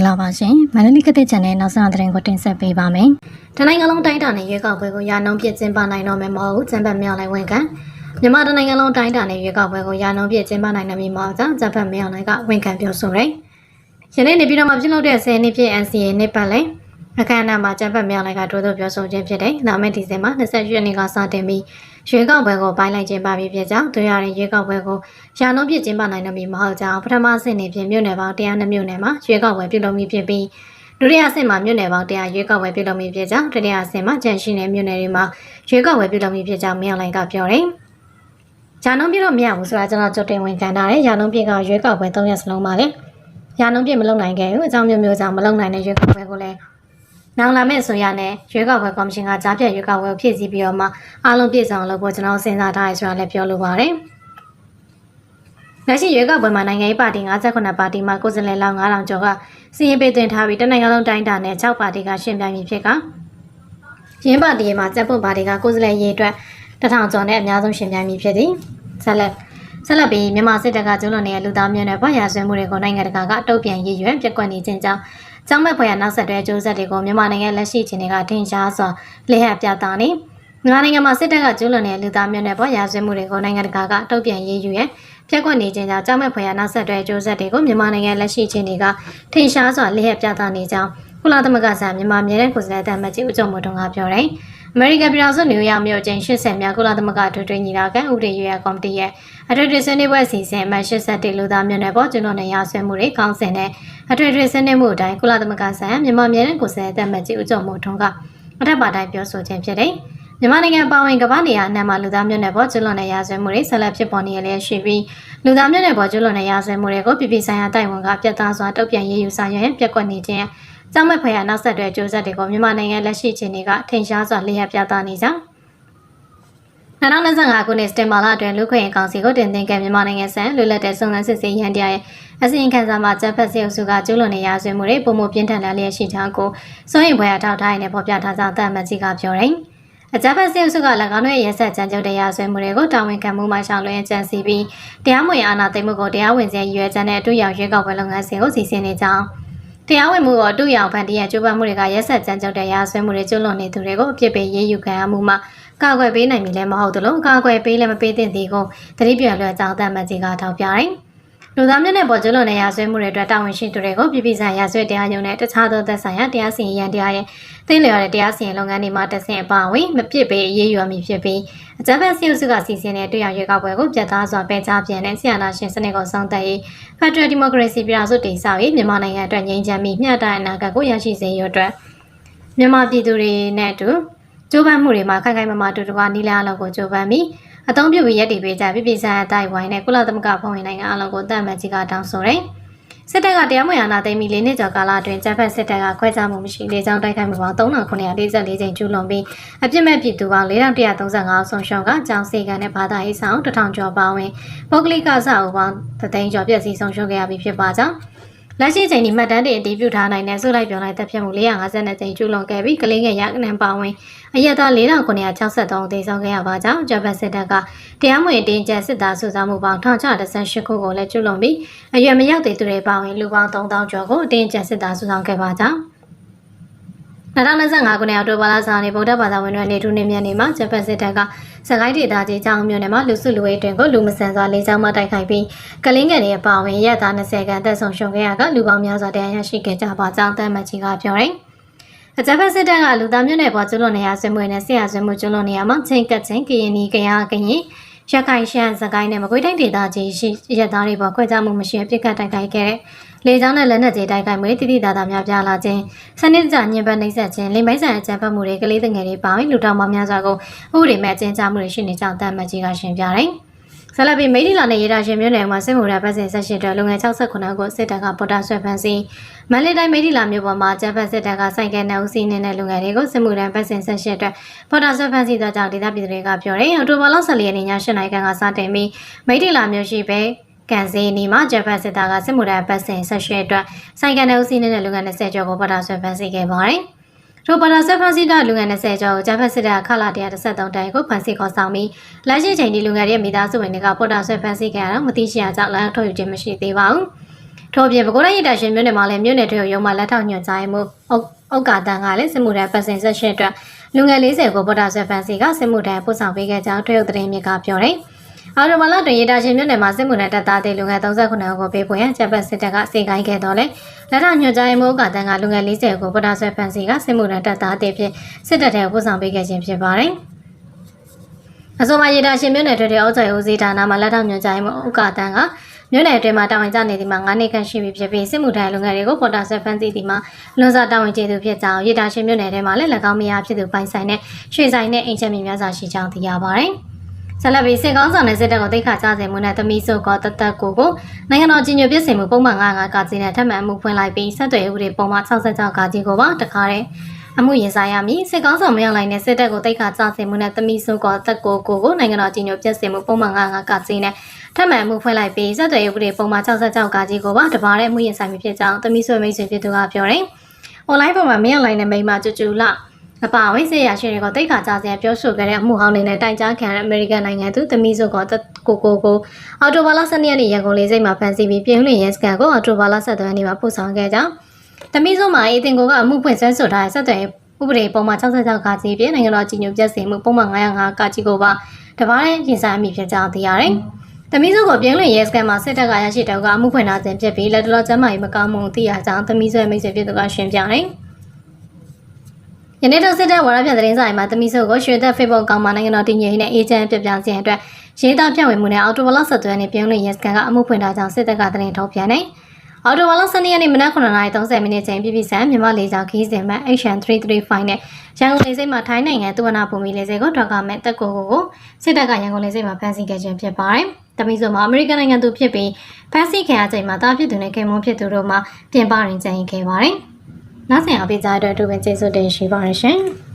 ္ဂလာပါရှင်မန္တလေးကတဲ့ channel နောက်ဆုံးသတင်းကိုတင်ဆက်ပေးပါမယ်။တနိုင်ငံလုံးတိုင်းတာနဲ့ရွေးကောက်ပွဲကိုရာနှုန်းပြည့်ကျင်းပနိုင်တော့မယ်မဟုတ်ကျန်းဖတ်မြောက်လိုက်ဝန်ခံမြန်မာတနိုင်ငံလုံးတိုင်းတာနဲ့ရွေးကောက်ပွဲကိုရာနှုန်းပြည့်ကျင်းပနိုင်တယ်မြေမှာကြောင့်ကျန်းဖတ်မြောက်လိုက်ကဝန်ခံပြောဆိုရယ်။ယနေ့နေပြည်တော်မှာပြုလုပ်တဲ့10နှစ်ပြည့် NCA နှစ်ပတ်လည်အခမ်းအနားမှာကျန်းဖတ်မြောက်လိုက်ကတိုးတိုးပြောဆိုခြင်းဖြစ်တဲ့လာမယ့်ဒီဇင်ဘာ28ရက်နေ့ကစတင်ပြီး ရွေးကောက်ပွဲကိုပိုင်းလိုက်ခြင်းပါပြီဖြစ်ကြောင်းတွေ့ရတဲ့ရွေးကောက်ပွဲကိုရာနှုန်းပြည့်ကျင်းပနိုင်တယ်မြေမဟုတ်ကြောင်းပထမဆင့်နေဖြင့်မြို့နယ်ပေါင်း102မြို့နယ်မှာရွေးကောက်ပွဲပြုလုပ်မည်ဖြစ်ပြီးဒုတိယဆင့်မှာမြို့နယ်ပေါင်း100ရွေးကောက်ပွဲပြုလုပ်မည်ဖြစ်ကြောင်းတတိယဆင့်မှာကြန့်ရှိတဲ့မြို့နယ်တွေမှာရွေးကောက်ပွဲပြုလုပ်မည်ဖြစ်ကြောင်းမြောင်လိုင်ကပြောတယ်။ရာနှုန်းပြတော့မရဘူးဆိုတာကျွန်တော်ကြိုတင်ဝင်ခံထားတယ်။ရာနှုန်းပြကရွေးကောက်ပွဲ၃ရက်စလုံးပါလေ။ရာနှုန်းပြမလုပ်နိုင်ခဲ့ဘူး။အကြောင်းမျိုးမျိုးကြောင့်မလုပ်နိုင်တဲ့ရွေးကောက်ပွဲကိုလည်း နောင်လာမယ့်ဆိုရနဲ့ရွေးကောက်ပွဲကော်မရှင်ကကြားပြတ်ရွေးကောက်ပွဲကိုဖြည့်ဆည်းပြီးတော့မှအားလုံးပြည့်စုံလုပ်ဖို့ကျွန်တော်စဉ်းစားထားရဆိုတာလည်းပြောလိုပါတယ်။လက်ရှိရွေးကောက်ပွဲမှာနိုင်ငံရေးပါတီ58ပါတီမှာကိုယ်စားလှယ်လောက်9000ကျော်ကစီရင်ပေးသွင်းထားပြီးတနိုင်ငံလုံးတိုင်းတာနဲ့6ပါတီကရှင်ပြိုင်ပြီဖြစ်ကရင်းပါတီမှာစက်ပွန်ပါတီကကိုယ်စားလှယ်ရေးအတွက်1000ကျော်နဲ့အများဆုံးရှင်ပြိုင်ပြီဖြစ်သည်ဆက်လက်ဆက်လက်ပြီးမြန်မာစစ်တပ်ကကျူးလွန်နေတဲ့လူသားမျိုးနွယ်ဘဝရာဇဝတ်မှုတွေကိုနိုင်ငံတကာကအတုံ့ပြန်ရည်ရွယ်ပြက်ကွက်နေခြင်းကြောင့် ကျောင်းမဲ့ဖွယ်ရနောက်ဆက်တွဲအကျိုးဆက်တွေကိုမြန်မာနိုင်ငံလက်ရှိအခြေအနေကထင်ရှားစွာလည်ဟပ်ပြသနေမြန်မာနိုင်ငံမှာစစ်တပ်ကကျူးလွန်တဲ့လူသားမျိုးနွယ်ဘဝရာဇဝတ်မှုတွေကိုနိုင်ငံတကာကအတုံ့ပြန်ရည်ရွယ်ပြက်ကွက်နေခြင်းကြောင့်ကျောင်းမဲ့ဖွယ်ရနောက်ဆက်တွဲအကျိုးဆက်တွေကိုမြန်မာနိုင်ငံလက်ရှိအခြေအနေကထင်ရှားစွာလည်ဟပ်ပြသနေကြောင်းကုလသမဂ္ဂဆိုင်မြန်မာပြည်ရဲ့ကိုယ်စားလှယ်တမကြီးဦးကျော်မိုးထွန်းကပြောတယ် အမေရိကန်ပြည်ထောင်စုနယူးယောက်မြို့ကျင်း80မြောက်ကုလသမဂ္ဂထွေထွေညီလာခံဥပဒေရေးရာကော်မတီရဲ့အထွေထွေဆွေးနွေးပွဲအစီအစဉ်အမှတ်81လူသားမျိုးနွယ်ပေါ်ကျွလွန်တဲ့ရာဆွဲမှုတွေကောင်းစင်တဲ့အထွေထွေဆွေးနွေးမှုအတိုင်းကုလသမဂ္ဂဆိုင်မြန်မာပြည်ရဲ့ကိုယ်စားလှယ်တမကြီးဦးကျော်မိုးထွန်းကအထက်ပါတိုင်းပြောဆိုခြင်းဖြစ်တယ်မြန်မာနိုင်ငံပါဝင်ကမ္ဘာနေရာအနှံ့မှာလူသားမျိုးနွယ်ပေါ်ကျွလွန်တဲ့ရာဆွဲမှုတွေဆက်လက်ဖြစ်ပေါ်နေရလျက်ရှိပြီးလူသားမျိုးနွယ်ပေါ်ကျွလွန်တဲ့ရာဆွဲမှုတွေကိုပြည်ပဆိုင်ရာတိုင်ဝန်ကပြတ်သားစွာတုံ့ပြန်ရေးယူဆောင်ရွက်ပြက်ကွက်နေခြင်း ကျောင်းမဲ့ဖွယ်ရနောက်ဆက်တွဲအကျိုးဆက်တွေကိုမြန်မာနိုင်ငံလက်ရှိအခြေအနေကထင်ရှားစွာလျှက်ပြသနေကြောင်း2025ခုနှစ်စတင်မာလာအတွင်းလူခွင့်ရေးကောင်စီကိုတင်သွင်းခဲ့မြန်မာနိုင်ငံဆန်လွတ်လပ်တဲ့စုံစမ်းစစ်ဆေးရန်တရားရဲ့အစီရင်ခံစာမှာတပ်ဖက်စစ်အုပ်စုကကျူးလွန်နေရာဇဝင်မှုတွေပုံမပြင်းထန်လာလျက်ရှိကြောင်းကိုစိုးရင်ဘွယ်အထောက်ထားရတဲ့ဖော်ပြထားကြောင်းတမန်ကြီးကပြောတယ်။အကြမ်းဖက်စစ်အုပ်စုက၎င်းတို့ရဲ့ရက်ဆက်ကြမ်းကြုတ်တရားဆွဲမှုတွေကိုတာဝန်ခံမှုမှရှောင်လွှဲကြံစီပြီးတရားမဝင်အာဏာသိမ်းမှုကိုတရားဝင်စေရွေးချယ်တဲ့အတူရောက်ရွေးကောက်ပွဲလုပ်ငန်းစဉ်ကိုစီစဉ်နေကြောင်း တရားဝင်မှုကိုအတူရောက်ဖန်တီးရကျိုးပမ်းမှုတွေကရက်ဆက်ကြမ်းကြုတ်တဲ့ရာဆွဲမှုတွေကျူးလွန်နေသူတွေကိုအပြစ်ပေးရေးယူခံရမှုမှကာကွယ်ပေးနိုင်ပြီလည်းမဟုတ်သလိုကာကွယ်ပေးလည်းမပေးသင့်သေးကိုတတိပြလွှဲကြောင်းတမန်ကြီးကထောက်ပြတယ်။ လူသားမျိုးနဲ့ပေါ်ကျူးလွန်တဲ့ရာဆွဲမှုတွေအတွက်တာဝန်ရှိသူတွေကိုပြည်ပဆိုင်ရာဆွဲတရားရုံးနဲ့တခြားသောသက်ဆိုင်ရာတရားစီရင်ရန်တရားရဲ့သိလျော်တဲ့တရားစီရင်လုပ်ငန်းတွေမှာတဆင့်အပါအဝင်မပြစ်ပေးအရေးယူရမည်ဖြစ်ပြီးအကြမ်းဖက်စစ်အုပ်စုကစီစဉ်တဲ့တွေ့ရရွေးကောက်ပွဲကိုပြတ်သားစွာပယ်ချပြန်တဲ့ဆီယနာရှင်စနစ်ကိုဆောင်တက်ရေး Federal Democracy ပြည်ထောင်စုတည်ဆောက်ရေးမြန်မာနိုင်ငံအတွက်ငြိမ်းချမ်းပြီးမျှတတဲ့အနာဂတ်ကိုရရှိစေရအတွက်မြန်မာပြည်သူတွေနဲ့အတူကြိုးပမ်းမှုတွေမှာခိုင်ခိုင်မာမာတူတူကနီလာအလုံးကိုကြိုးပမ်းပြီး အသုံးပြုပြီးရည်တည်ပေးကြပြည်ပြည်ဆိုင်ရာတိုက်ဝိုင်းနဲ့ကုလသမဂ္ဂဖွဲ့ဝင်နိုင်ငံအလုံးကိုတတ်မှတ်ကြီးကတောင်းဆိုတယ်။စစ်တပ်ကတရားမဝင်အာဏာသိမ်းပြီး၄နှစ်ကျော်ကာလအတွင်းကျန်းဖက်စစ်တပ်ကခွဲခြားမှုမရှိလေကြောင်းတိုက်ခိုက်မှုပေါင်း3944ကြိမ်ကျူးလွန်ပြီးအပြစ်မဲ့ပြည်သူပေါင်း4135ဆုံးရှုံးကကြောင်စီကန်နဲ့ဘာသာရေးဆောင်1000ကျော်ပါဝင်ပုဂ္ဂလိကစာအုပ်ပေါင်းသသိန်းကျော်ပြည့်စည်ဆုံးရှုံးခဲ့ရပြီးဖြစ်ပါကြောင်း လက်ရှိချိန်ဒီမှတ်တမ်းတွေအတည်ပြုထားနိုင်တဲ့စုလိုက်ပြောင်းလိုက်တပ်ဖြတ်မှု452ကြိမ်ကျူးလွန်ခဲ့ပြီးကလေးငယ်ရကနံပါဝင်အရက်သား4963သေဆုံးခဲ့ရပါကြောင်းဂျပန်စစ်တပ်ကတရားမဝင်တင်းကျပ်စစ်သားစုဆောင်းမှုပေါင်း1618ခုကိုလည်းကျူးလွန်ပြီးအရွယ်မရောက်သေးသူတွေပါဝင်လူပေါင်း3000ကျော်ကိုတင်းကျပ်စစ်သားစုဆောင်းခဲ့ပါကြောင်း 2025ခုနှစ်အောက်တိုဘာလစာနေဗုဒ္ဓဘာသာဝင်တွေနေထူးနေမြတ်နေမှာဂျပန်စစ်တပ်ကစကိုင်းဒေသကြီးကျောင်းမြို့နယ်မှာလူစုလူဝေးတွင်ကိုလူမဆန်စွာလေးချောင်းမှတိုက်ခိုက်ပြီးကလင်းငယ်တွေအပါအဝင်ရက်သား20ခန့်တက်ဆုံရှုံခဲ့ရကလူပေါင်းများစွာတရားရရှိခဲ့ကြပါကြောင်းတမ်းမကြီးကပြောတယ်။အကြမ်းဖက်စစ်တပ်ကလူသားမျိုးနွယ်ပေါ်ကျွလွန်နေရဆွေးမွေးနဲ့ဆရာဆွေးမွေးကျွလွန်နေရမှာချင်းကတ်ချင်းကရင်နီကရကရင် ရခိုင်ရှမ်းစကိုင်းနဲ့မကွေးတိုင်းဒေသကြီးရှိရက်သားတွေပေါ်ခွဲခြားမှုမရှိပြစ်ခတ်တိုက်ခိုက်ခဲ့တဲ့လေကြောင်းနဲ့လက်နက်ကြီးတိုက်ခိုက်မှုတိတိတသာများပြားလာခြင်းစနစ်တကျညှဉ်းပန်းနှိပ်စက်ခြင်းလိမ်မိုင်းဆန်အကြမ်းဖက်မှုတွေကလေးငယ်တွေပေါင်းလူတောင်ပေါင်းများစွာကိုဥပဒေမဲ့အကျဉ်းချမှုတွေရှိနေကြောင်းတမ်းမကြီးကရှင်းပြတယ်။ ဆလပီမိဒီလာနဲ့ရေဒါရှင်မျိုးနယ်မှာစစ်မှုရပတ်စဉ်ဆက်ရှိတဲ့လူငယ်68ကိုစစ်တပ်ကပေါ်တာဆွဲဖမ်းဆီးမန္တလေးတိုင်းမိဒီလာမြို့ပေါ်မှာကျန်းဖက်စစ်တပ်ကစိုက်ကဲနဲ့ဦးစီးနေတဲ့လူငယ်တွေကိုစစ်မှုရပတ်စဉ်ဆက်ရှိတဲ့ပေါ်တာဆွဲဖမ်းဆီးသောကြောင့်ဒေသပြည်သူတွေကပြောတယ်။အော်တိုဘာလ14ရက်နေ့ည8နာရီခန့်ကစတင်ပြီးမိဒီလာမြို့ရှိပဲကန်စီနီမှာဂျပန်စစ်သားကစစ်မှုထမ်းပတ်စဉ်ဆက်ရှိအတွက်ဆိုင်ကန်နယ်ဦးစီးနေတဲ့လူငယ်20ကျော်ကိုပေါ်တာဆွဲဖမ်းဆီးခဲ့ပါတယ်။ ရိုပါတာဆက်ဖန်စီတာလူငယ်20ကျော်ကိုဂျပန်စစ်တပ်ခလာ133တိုင်ကိုဖန်ဆီးခေါ်ဆောင်ပြီးလက်ရှိချိန်ဒီလူငယ်ရဲ့မိသားစုဝင်တွေကပေါ်တာဆွဲဖန်ဆီးခဲ့ရတော့မသိရှိရကြောင်းလမ်းထုတ်ယူခြင်းမရှိသေးပါဘူး။ထို့အပြင်ပဲခူးတိုင်းရတာရှင်မြို့နယ်မှာလည်းမြို့နယ်တွေရုံမှာလက်ထောက်ညွှန်ကြားမှုအုတ်အုတ်ကာတန်ကလည်းစစ်မှုထမ်းပတ်စင်ဆက်ရှင်အတွက်လူငယ်40ကိုဗုဒ္ဓဆွေဖန်စီကစစ်မှုထမ်းပို့ဆောင်ပေးခဲ့ကြောင်းထွေအုပ်သတင်းမြစ်ကပြောတယ်။ အော်တိုဘာလတွင်ရတာရှင်မြို့နယ်မှာစစ်မှုထမ်းတပ်သားတွေလူငယ်39ဦးကိုပေးပို့ရန်ချက်ပတ်စစ်တပ်ကစေခိုင်းခဲ့တော့လေလက်ထောက်ညွှန်ကြားမှုအုတ်ကာတန်ကလူငယ်40ကိုဗုဒ္ဓဆွေဖန်စီကစစ်မှုထမ်းတပ်သားတွေဖြင့်စစ်တပ်ထဲပို့ဆောင်ပေးခဲ့ခြင်းဖြစ်ပါတယ်။အဆိုပါရတာရှင်မြို့နယ်ထွေထွေအုပ်ချုပ်ဦးစီးဌာနမှာလက်ထောက်ညွှန်ကြားမှုဥက္ကာတန်ကမြို့နယ်အတွင်းမှာတာဝန်ကျနေသည်မှာ9နှစ်ခန့်ရှိပြီဖြစ်ပြီးစစ်မှုထမ်းလူငယ်တွေကိုပေါ်တာဆက်ဖန်စီသည်မှာလွန်စွာတာဝန်ကျေသူဖြစ်ကြောင်းရတာရှင်မြို့နယ်ထဲမှာလည်း၎င်းမယားဖြစ်သူပိုင်ဆိုင်တဲ့ရွှေဆိုင်နဲ့အိမ်ချက်မြများစွာရှိကြောင်းသိရပါတယ်။ ဆက်လက်ပြီးစစ်ကောင်းဆောင်တဲ့စစ်တပ်ကိုတိတ်ခါကြစေမှုနဲ့သမီးစုကောတသက်ကိုကိုနိုင်ငံတော်ကြီးညိုပြစ်စင်မှုပုံမှန်95ကကြီးနဲ့ထပ်မံမှုဖွင့်လိုက်ပြီးဆက်သွယ်ဥပဒေပုံမှန်66ကကြီးကိုပါတခါတဲ့အမှုရင်ဆိုင်ရမည်စစ်ကောင်းဆောင်မရောက်လိုက်တဲ့စစ်တပ်ကိုတိတ်ခါကြစေမှုနဲ့သမီးစုကောသက်ကိုကိုကိုနိုင်ငံတော်ကြီးညိုပြစ်စင်မှုပုံမှန်95ကကြီးနဲ့ထပ်မံမှုဖွင့်လိုက်ပြီးဆက်သွယ်ရေးဥပဒေပုံမှန်66ကကြီးကိုပါတပါတဲ့မှုရင်ဆိုင်ဖြစ်ကြောင်းသမီးဆွေမိတ်ဆွေဖြစ်သူကပြောတယ်။ online ပေါ်မှာမင်းအလိုက်နဲ့မိမကျူကျူလာ အပါအဝင်ဆေးရရှိတွေကိုတိတ်ခါကြစရာပြောဆိုခဲ့တဲ့အမှုဟောင်းတွေနဲ့တိုင်ကြားခံတဲ့အမေရိကန်နိုင်ငံသူသမီးစုကကိုကိုကိုအော်တိုဘာလ12ရက်နေ့ရန်ကုန်လေးစိတ်မှာဖမ်းဆီးပြီးပြည်ဝင်ရဲစကန်ကိုအော်တိုဘာလ17ရက်နေ့မှာပို့ဆောင်ခဲ့ကြောင်းသမီးစုမှာအေးတင်ကိုကအမှုဖွင့်ဆွဲဆိုထားတဲ့ဆက်သွယ်ဥပဒေပုံမှန်66ကကြီးပြင်နိုင်ငံတော်ကြီးညိုပြည့်စင်မှုပုံမှန်905ကကြီးကိုပါတပါးတဲ့ရင်ဆိုင်အမိဖြစ်ကြောင်းသိရတယ်။သမီးစုကိုပြင်းလွင်ရဲစကန်မှာစစ်တပ်ကရရှိတော့ကအမှုဖွင့်ထားခြင်းဖြစ်ပြီးလက်တလောကျမ်းမာရေးမကောင်းမှုသိရကြောင်းသမီးဆွဲမိတ်ဆွေဖြစ်သူကရှင်းပြတယ်။ ယနေ့တော့စစ်တပ်ဝါရပြန်သတင်းစာအိမ်မှာသမီးစုကိုရွှေသက် Facebook ကောင်မနိုင်ငံတော်တည်ငြိမ်ရေးနဲ့အေဂျင့်ပြပြခြင်းအတွက်ရေးသားပြဝေမှုနဲ့အော်တိုဘလော့ဆက်သွဲနဲ့ပြင်းလွင်ရဲစကန်ကအမှုဖွင့်ထားကြောင်းစစ်တပ်ကသတင်းထုတ်ပြန်တယ်။အော်တိုဝါလစနေရက်နေ့မနက်9:30မိနစ်ချိန်ပြည်ပြည်ဆန်မြန်မာလေကြောင်းခီးစဉ်မှ HN335 နဲ့ရန်ကုန်လေဆိပ်မှာထိုင်းနိုင်ငံသူဝနာဘူမီလေဆိပ်ကိုထွက်ကားမဲ့တက်ကိုကိုကိုစစ်တပ်ကရန်ကုန်လေဆိပ်မှာဖမ်းဆီးခဲ့ခြင်းဖြစ်ပါတယ်။တမီဆိုမှာအမေရိကန်နိုင်ငံသူဖြစ်ပြီးဖမ်းဆီးခံရချိန်မှာတားဖြစ်သူနဲ့ခင်မွန်းဖြစ်သူတို့မှပြင်ပရင်ကြင်ခဲ့ပါတယ်။ နောက်ဆိုင်အပိကြားအတွက်အထူးပဲကျေးဇူးတင်ရှိပါရရှင်။